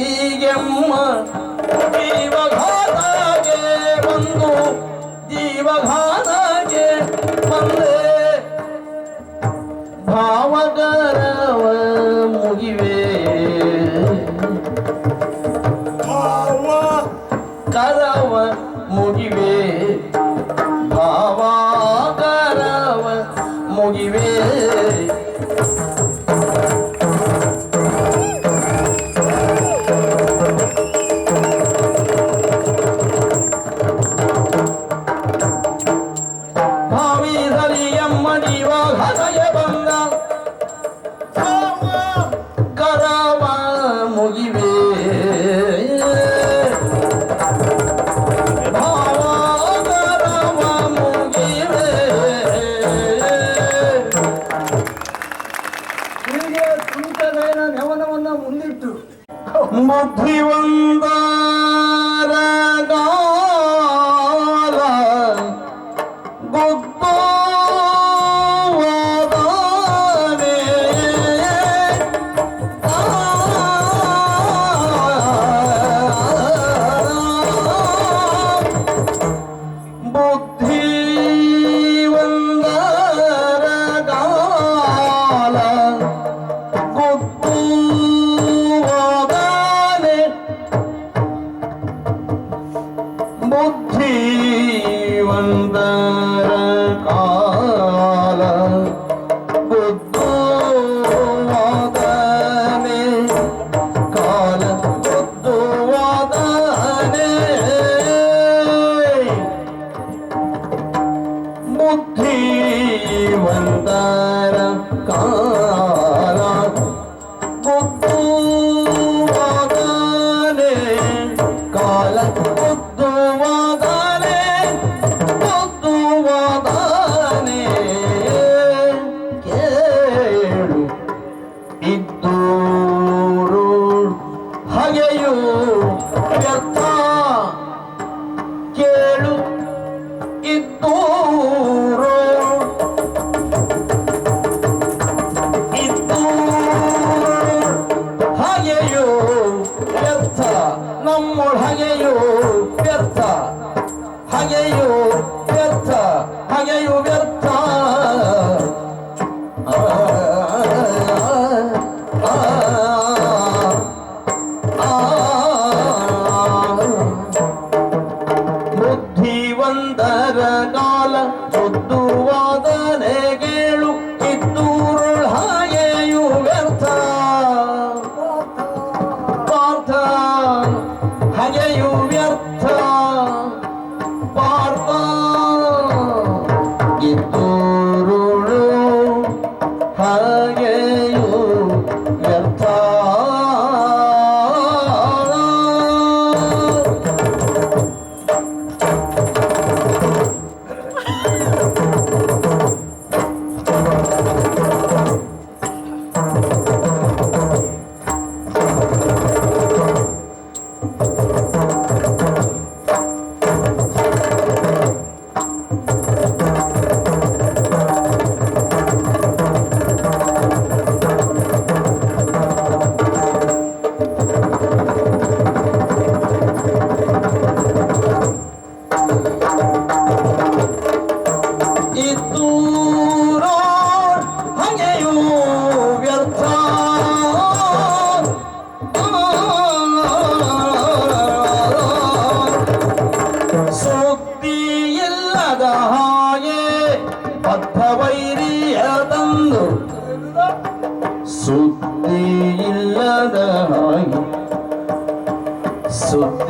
ಈಗೆಮ್ಮ ಜೀವಘಾತಾಗೆ ಬಂದು ಜೀವಘಾತಾಗೆ ಬಂದೆ. ಭಾವಗರವ ಮುಗಿವೆ. ಭಾವ ಕರವ ಮುಗಿವೆ. ಭಾವ ಕರವ ಮುಗಿವೆ. ಮಧ್ಯ ಒಂದು ಹಾಗೆಯೂ ಹಗೆಯೂ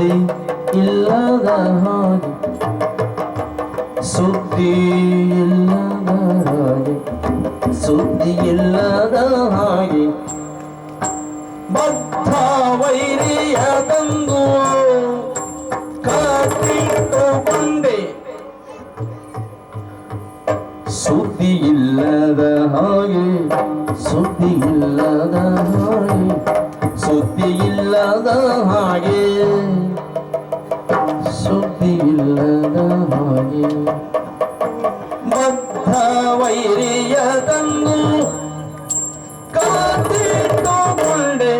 ಸುದ್ದಿ ಇಲ್ಲದ ಹಾಗೆ ಸುದ್ದಿ ಇಲ್ಲದ ಹಾಗೆ ಸುದ್ದಿ ಇಲ್ಲದ ಹಾಗೆ ಬದ್ಧ ವೈರಿಯ ತಂದು ಕಾಟಿಟ್ಟುಕೊಂಡೆ ಸುದ್ದಿ ಇಲ್ಲದ ಹಾಗೆ ಸುದ್ದಿ ಇಲ್ಲದ ಹಾಗೆ ಸುದ್ದಿ ಇಲ್ಲದ ಹಾಗೆ ಸುದ್ದಿ ಇಲ್ಲದ ಹಾಗೆ ಬದ್ಧ ವೈರಿಯದನ್ನು ತಂದು ಕಾತಿಟ್ಟುಕೊಂಡೆ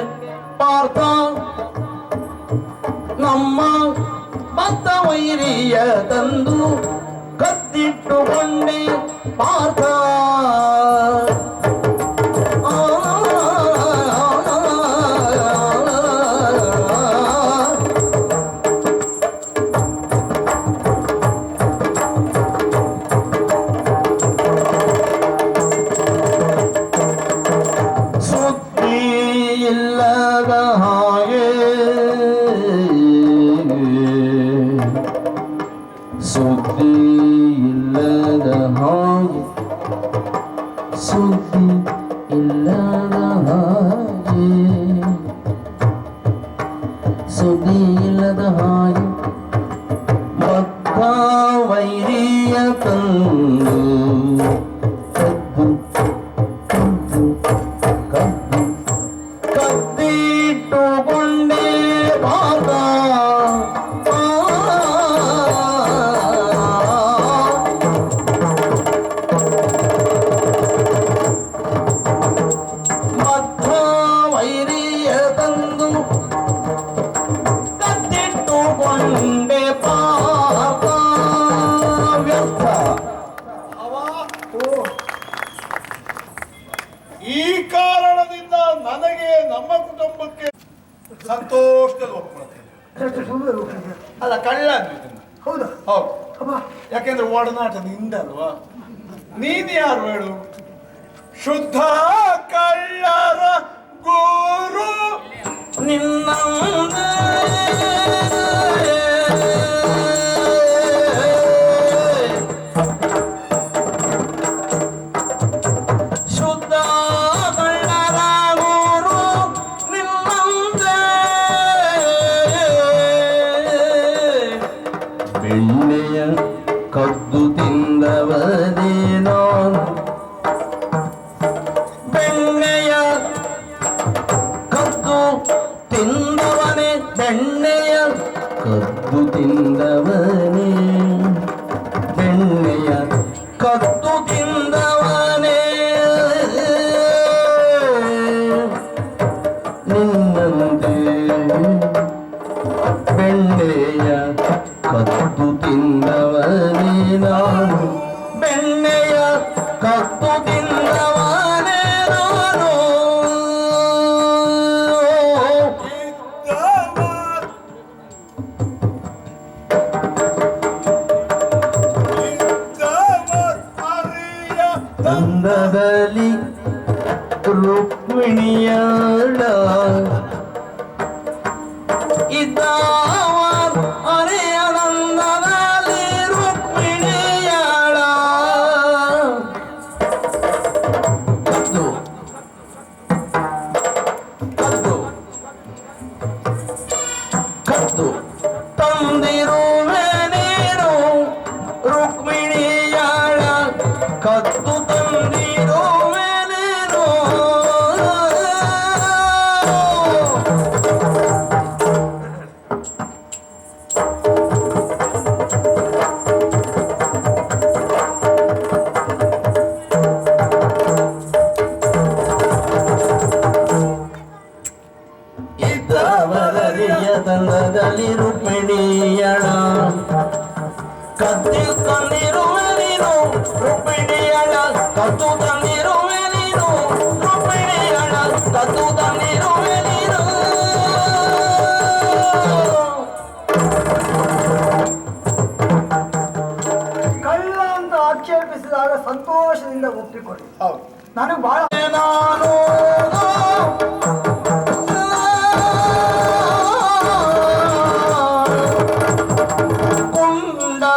ಪಾರ್ಥ. ನಮ್ಮ ಬದ್ಧ ವೈರಿಯದಂದು ಕತ್ತಿಟ್ಟುಕೊಂಡೆ ಪಾರ್ಥ. ಸುದ್ದಿ ಇಲ್ಲದ ಹಾಗೆ ಬದ್ಧ ಯಾಕೆಂದ್ರೆ ಒಡನಾಟ ನಿಂದಲ್ವಾ ನೀನು ಯಾರು ಹೇಳು? ಶುದ್ಧ ಕಳ್ಳರ ಗುರು. ನಿನ್ನ ಶುದ್ಧ ಕಳ್ಳರ ಗುರು ನಿನ್ನಂದೇ ಬೆಣ್ಣೆಯ ಕದ್ದು ತಿಂದವನೇ ನಾನು ಬೆಣ್ಣೆಯ ಕದ್ದು ತಿಂದವನೇ ಬೆಣ್ಣೆಯ ಕದ್ದು ತಿಂದವನೇ ಬೆಣ್ಣೆಯ ಕದ್ದು ತಿಂದವನೇ ನಿನ್ನಂತೆ ಬೆಣ್ಣೆಯ ಕದ್ದು ತಿಂದವನೇ ನಾನು ಬೆಣ್ಣೆಯ ತಿಂದವನೇ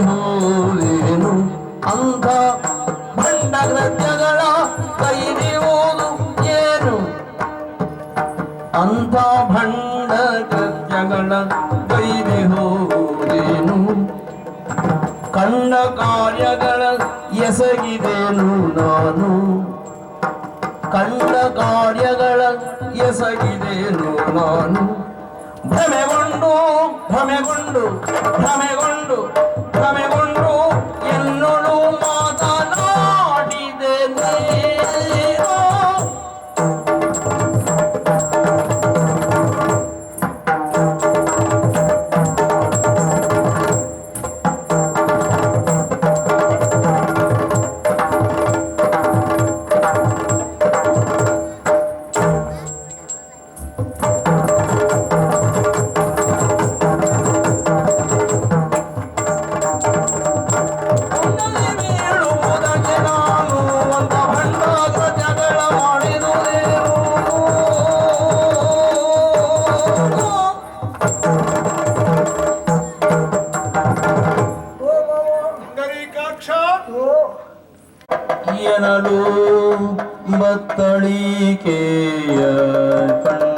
ಹೂವೇನು ಅಂಧ ಬಂಡ ಗ್ರಂಥಗಳ ಕೈದಿ ಓದು ಏನು? ಅಂಧ ಭಂಡ ಕೃತ್ಯಗಳ ಕೈದಿ ಹೋದೇನು ಕಣ್ಣ ಕಾರ್ಯಗಳ ಎಸಗಿದೇನು ನಾನು? ಕಂಡ ಕಾರ್ಯಗಳ ಎಸಗಿದೇನು ನಾನು? ಭ್ರಮೆಗೊಂಡು ಭ್ರಮೆಗೊಂಡು ಭ್ರಮೆಗೊಂಡು ಭ್ರಮೆಗೊಂಡು ಎನ್ನೊಳು ಎನಲು ಬತ್ತಳಿಕೆಯ ಕಣ್ಣನು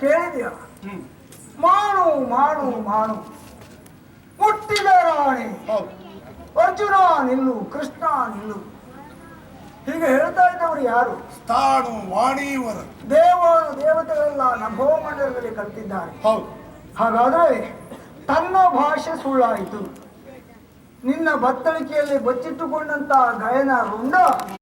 ಕೇಳಿದ್ಯಾ? ಮಾಡು ಮಾಡು ಮಾಡು. ಮುಟ್ಟಿದ ರಾಣಿ. ಅರ್ಜುನ ನಿಲ್ಲು ಕೃಷ್ಣ ನಿಲ್ಲು. ಹೀಗೆ ಹೇಳ್ತಾ ಇದ್ದವರು ಯಾರು? ಸ್ಥಾಣು ವಾಣಿವರ ದೇವರು ದೇವತೆಗಳೆಲ್ಲ ನಭೋಮಂಡಲದಲ್ಲಿ ಕಲ್ತಿದ್ದಾರೆ ಹೌದು. ಹಾಗಾದರೆ ತನ್ನ ಭಾಷೆ ಸುಳ್ಳಾಯಿತು. ನಿನ್ನ ಬತ್ತಳಿಕೆಯಲ್ಲಿ ಬಚ್ಚಿಟ್ಟುಕೊಂಡಂತ ಗಾಯನ ರುಂಡ